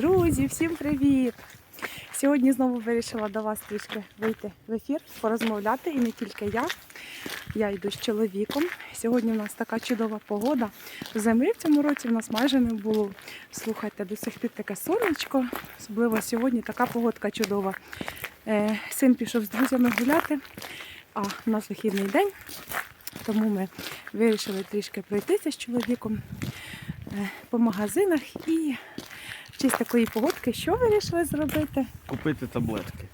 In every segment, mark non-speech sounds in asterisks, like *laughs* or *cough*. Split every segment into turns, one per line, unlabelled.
Друзі, всім привіт! Сьогодні знову вирішила до вас трішки вийти в ефір, порозмовляти, і не тільки я. Я йду з чоловіком. Сьогодні в нас така чудова погода. Зими в цьому році в нас майже не було. Слухайте, до сих пір таке сонечко, особливо сьогодні така погодка чудова. Е, син пішов з друзями гуляти, а в нас вихідний день, тому ми вирішили трішки пройтися з чоловіком е, по магазинах і честь такої погодки, що вирішили зробити?
Купити таблетки.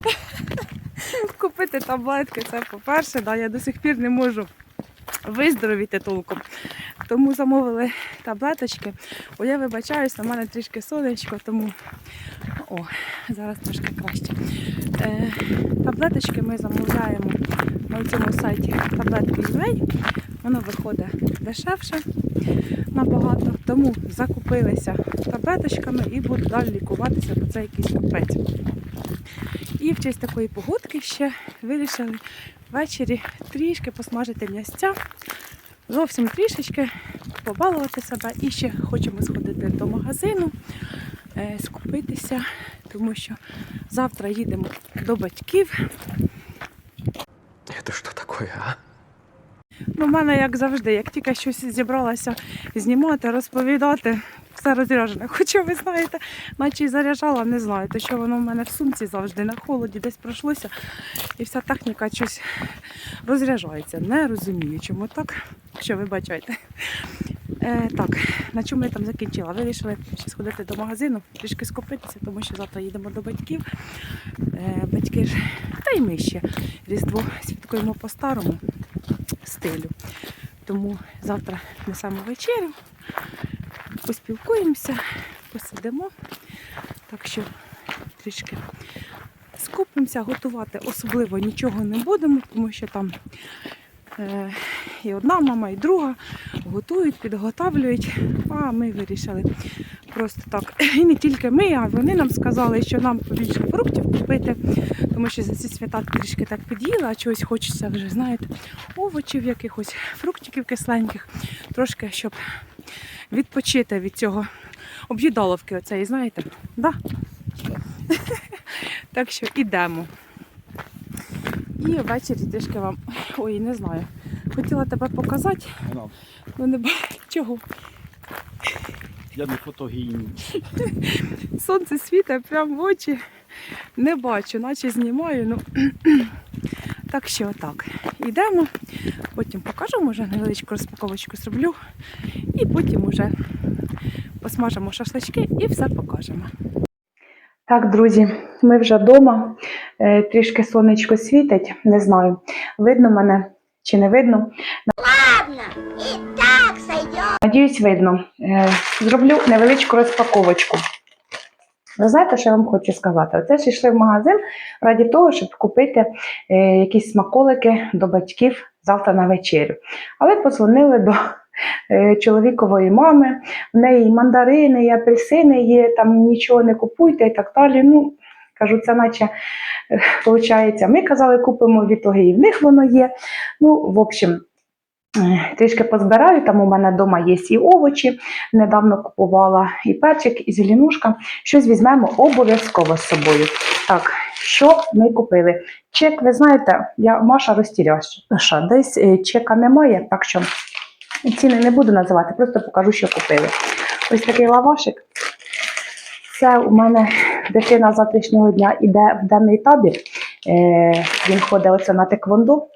*laughs*
Купити таблетки, це по-перше, да, я до сих пір не можу виздоровіти толком. Тому замовили таблеточки. О, я вибачаюсь, на мене трішки сонечко, тому о, зараз трошки краще. Е, таблеточки ми замовляємо на цьому сайті таблетки.ua. Воно виходить дешевше набагато. Тому закупилися таблеточками і буду далі лікуватися, бо це якийсь капець. І в честь такої погодки ще вирішили ввечері трішки посмажити м'ясця. Зовсім трішечки побалувати себе. І ще хочемо сходити до магазину, е, скупитися, тому що завтра їдемо до батьків.
Это что такое, а?
В мене, як завжди, як тільки щось зібралася знімати, розповідати, все розряджене. *laughs* Хоча ви знаєте, наче й заряджала, не знаю, то що воно в мене в сумці завжди на холоді десь пройшлося, і вся техніка щось розряджається. Не розумію, чому так. Що вибачайте. Е, так, на чому я там закінчила? Вирішили ще сходити до магазину, трішки скупитися, тому що завтра їдемо до батьків. Е, батьки ж, та й ми ще Різдво святкуємо по-старому стилю. Тому завтра несемо вечерю, поспілкуємося, посидимо. Так що трішки скупимося, готувати особливо нічого не будемо, тому що там е, і одна мама, і друга готують, підготавлюють. А ми вирішили просто так. І не тільки ми, а вони нам сказали, що нам побільше фруктів купити, тому що за ці свята трішки так під'їла, а чогось хочеться вже, знаєте, овочів якихось, фруктиків кисленьких, трошки, щоб відпочити від цього об'їдаловки оцеї, знаєте? Да? *laughs* Так що ідемо. І ввечері трішки вам. Ой, не знаю. Хотіла тебе показати,
Ну,
але не бачу чого.
Я не фотогеній.
Сонце світить прямо в очі. Не бачу, наче знімаю. Ну *clears throat* так що отак. Йдемо, потім покажу, може невеличку розпаковочку зроблю. І потім уже посмажемо шашлички і все покажемо. Так, друзі, ми вже вдома. Е, Трішки сонечко світить, не знаю, видно мене чи не видно.
Ладно.
Надіюсь, видно. Е, Зроблю невеличку розпаковочку. Ви знаєте, що я вам хочу сказати? Оце ж йшли в магазин раді того, щоб купити е, якісь смаколики до батьків завтра на вечерю. Але подзвонили до е, чоловікової мами, в неї мандарини, і апельсини є, там нічого не купуйте і так далі. Ну, кажу, це наче виходить, ми казали, купимо в ітоги, і в них воно є. Ну, в общем, трішки позбираю, там у мене вдома є і овочі, недавно купувала і перчик, і зеленушка. Щось візьмемо обов'язково з собою. Так, що ми купили? Чек, ви знаєте, я Маша розтіряша. Десь е, чека немає, так що ціни не буду називати, просто покажу, що купили. Ось такий лавашик. Це у мене дитина завтрашнього дня іде в денний табір. Е, він ходить оце на теквондо.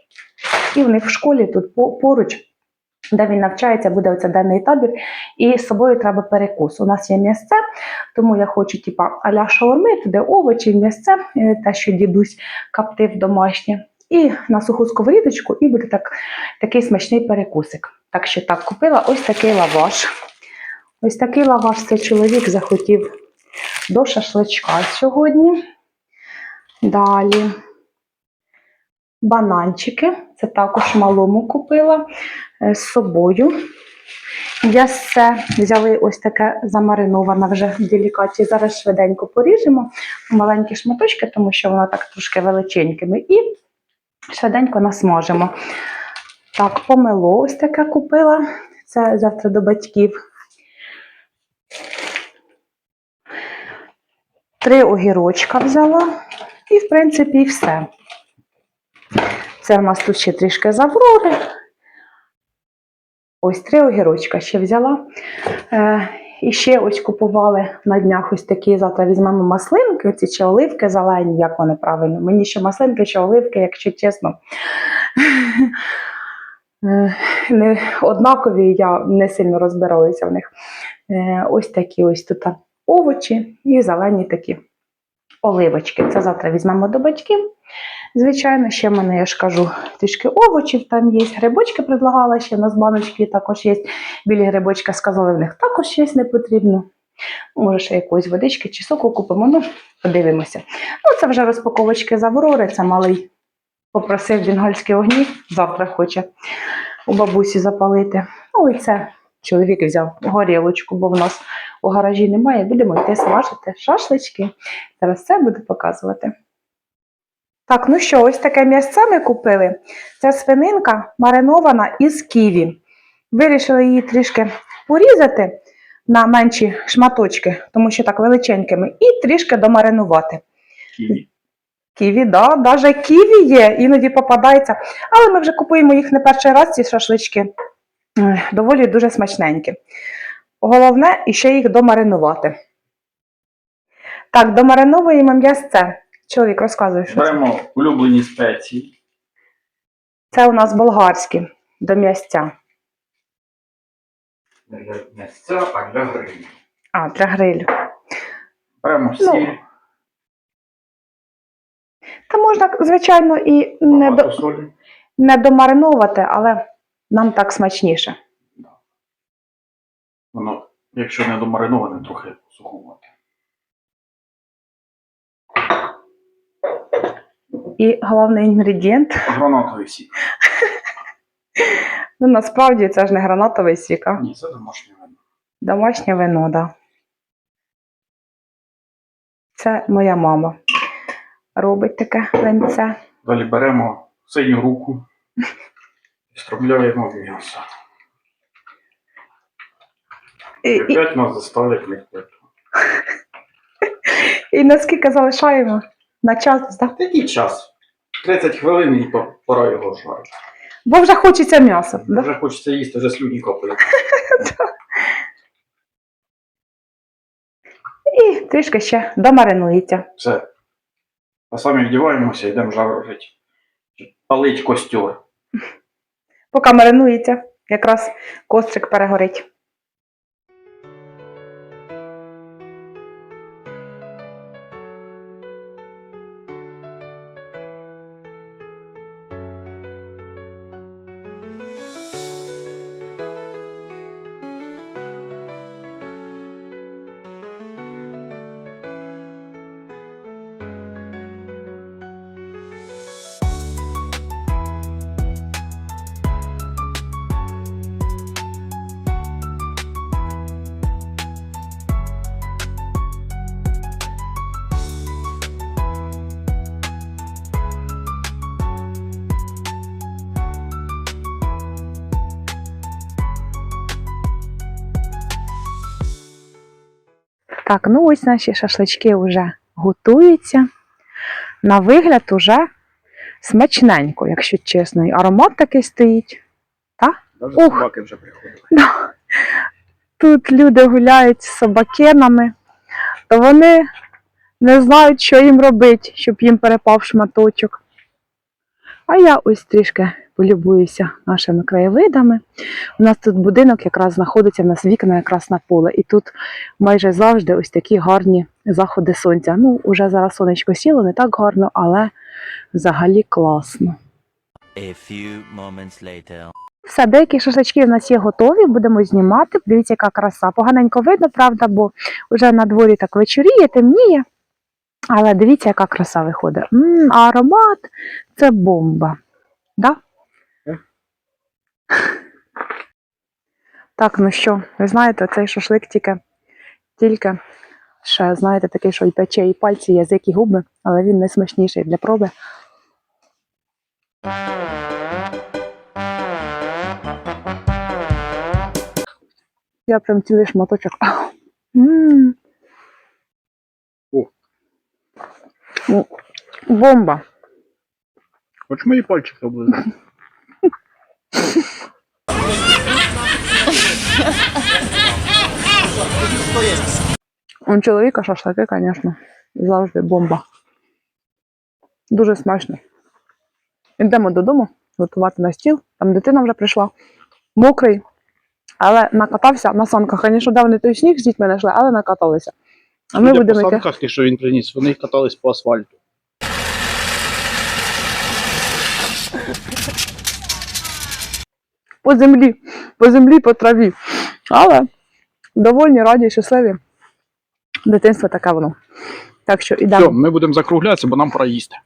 І в них в школі тут поруч, де він навчається, буде оце денний табір, і з собою треба перекус. У нас є м'ясце, тому я хочу, типа, аля шаурми, туди овочі, м'ясце, е, те, що дідусь коптив домашнє. І на суху сковорідочку, і буде так, такий смачний перекусик. Так що так, купила ось такий лаваш. Ось такий лаваш це чоловік захотів до шашличка сьогодні. Далі бананчики. Це також малому купила е, з собою. Я все взяла ось таке замариноване вже в делікаті. Зараз швиденько поріжемо маленькі шматочки, тому що воно так трошки величенькими. І швиденько насмажимо. Так, помело ось таке купила. Це завтра до батьків. Три огірочка взяла. І, в принципі, все. Це в нас тут ще трішки завроди. Ось три огірочка ще взяла. Е, і ще ось купували на днях ось такі, завтра візьмемо маслинки, оці чи оливки зелені, як вони правильно. Мені ще маслинки чи оливки, якщо чесно. Е, Не однакові, я не сильно розбираюся в них. Е, Ось такі ось тут овочі і зелені такі оливочки. Це завтра візьмемо до батьків. Звичайно, ще в мене, я ж кажу, трішки овочів там є. Грибочки предлагала ще у нас баночки також є. Білі грибочки сказали, в них також щось не потрібно. Може, ще якоїсь водички чи соку купимо. Ну, подивимося. Ну, це вже розпаковочки з Аврори. Це малий попросив бенгальські огні. Завтра хоче у бабусі запалити. Ну і це чоловік взяв горілочку, бо в нас у гаражі немає. Будемо йти смажити шашлички. Зараз це буду показувати. Так, ну що, ось таке м'ясце ми купили. Це свининка маринована із ківі. Вирішили її трішки порізати на менші шматочки, тому що так величенькими, і трішки домаринувати.
Ківі.
Ківі, да, навіть ківі є, іноді попадається. Але ми вже купуємо їх не перший раз, ці шашлички. Доволі дуже смачненькі. Головне іще їх домаринувати. Так, домариновуємо м'ясце. Чоловік, розказує, що це.
Беремо улюблені спеції.
Це у нас болгарські до м'ясця.
Не для м'ясця, а для грилю.
А, для грилю.
Беремо
Ну, Та можна, звичайно, і не, до,
солі.
не домариновувати, але нам так смачніше.
Воно, якщо не домариноване, трохи суховате.
І головний інгредієнт,
Гранатовий сік.
ну насправді це ж не гранатовий сік, а
Ні, це домашнє вино.
домашнє вино, да. Це моя мама робить таке винце.
Далі беремо синю руку і стромляємо в м'ясо.
І,
І опять нас заставлять легко. *laughs*
і наскільки залишаємо? На час, так?
Такий час. 30 хвилин і по- пора його жарити.
Бо вже хочеться м'яса. Да?
Вже хочеться їсти, вже слюні капають. *laughs*
І трішки ще домаринується.
Все. А самі вдіваємося, йдемо жарити. Палить костер.
Поки маринується, якраз кострик перегорить. Так, ну ось наші шашлички вже готуються. На вигляд уже смачненько, якщо чесно. І аромат такий стоїть.
Навіть
Ух.
собаки вже приходили.
Тут люди гуляють з собакенами, то вони не знають, що їм робити, щоб їм перепав шматочок. А я ось трішки полюбуюся нашими краєвидами. У нас тут будинок якраз знаходиться, в нас вікна якраз на поле. І тут майже завжди ось такі гарні заходи сонця. Ну, уже зараз сонечко сіло, не так гарно, але взагалі класно.
A few moments later.
Все, деякі шашлички в нас є готові, будемо знімати. Дивіться, яка краса. Поганенько видно, правда, бо вже на дворі так вечоріє, темніє. Але дивіться, яка краса виходить. м аромат це бомба. Да?
Так.
Ну що, ви знаєте, цей шашлик тільки, тільки ще, знаєте, такий, що і пече, і пальці, і язик, і губи, але він найсмачніший для проби. Я прям цілий шматочок. М.
О.
Бомба.
Хоч мої пальчики облизати.
У чоловіка шашлики, звісно, завжди бомба. Дуже смачно. Йдемо додому готувати на стіл. Там дитина вже прийшла. Мокрий, але накатався на санках. Звісно, давно той сніг з дітьми знайшли, але накаталися. А ми будемо йти.
санках, що він приніс, вони катались по асфальту.
По землі, по землі, по траві. Але довольні, раді, щасливі. Дитинство таке воно. Так що
Все, ми будемо закруглятися, бо нам пора їсти.